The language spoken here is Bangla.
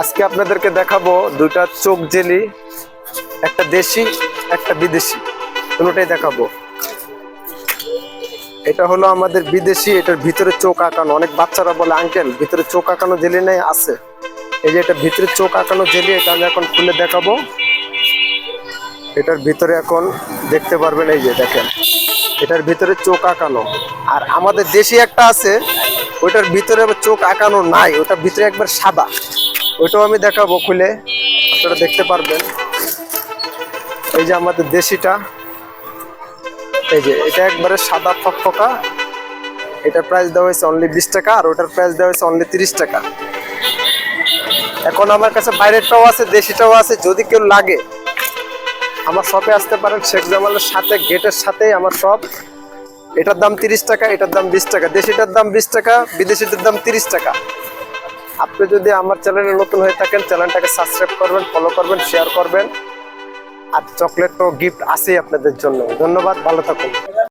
আজকে আপনাদেরকে দেখাবো দুইটা চোখ জেলি, একটা দেশি, একটা বিদেশি। দুটোটাই দেখাবো। এটা হলো আমাদের বিদেশি, এটার ভিতরে চোখ আঁকানো। অনেক বাচ্চারা বলে, আঙ্কেল, ভিতরে চোখ আঁকানো জেলি নেই, আছে। এই যে এটা ভিতরে চোখ আঁকানো জেলি, এটা আমি এখন খুলে দেখাবো। এটার ভিতরে এখন দেখতে পারবেন, এই যে দেখেন, এটার ভিতরে চোখ আঁকানো। আর আমাদের দেশি একটা আছে, ওইটার ভিতরে চোখ আঁকানো নাই, ওটার ভিতরে একবার সাদা। ওইটাও আমি দেখাবো খুলে, আপনারা দেখতে পারবেন। এই যে আমাদের দেশিটা, এই যে এটা একবারে সাদা ফকফকা, এটার প্রাইস দেওয়া হয়েছে অনলি বিশ টাকা, আর ওটার প্রাইস দেওয়া হয়েছে অনলি তিরিশ টাকা। এখন আমার কাছে বাইরেরটাও আছে, দেশিটাও আছে, যদি কেউ লাগে, আমার শপে আসতে পারেন, শেখ জামালের সাথে, গেটের সাথেই আমার শপ এটার দাম তিরিশ টাকা, এটার দাম বিশ টাকা, দেশিটার দাম বিশ টাকা বিদেশিটার দাম তিরিশ টাকা। আপনি যদি আমার চ্যানেলে নতুন হয়ে থাকেন, চ্যানেলটাকে সাবস্ক্রাইব করবেন ফলো করবেন শেয়ার করবেন। আর চকলেট তো গিফট আছেই আপনাদের জন্য। ধন্যবাদ, ভালো থাকুন।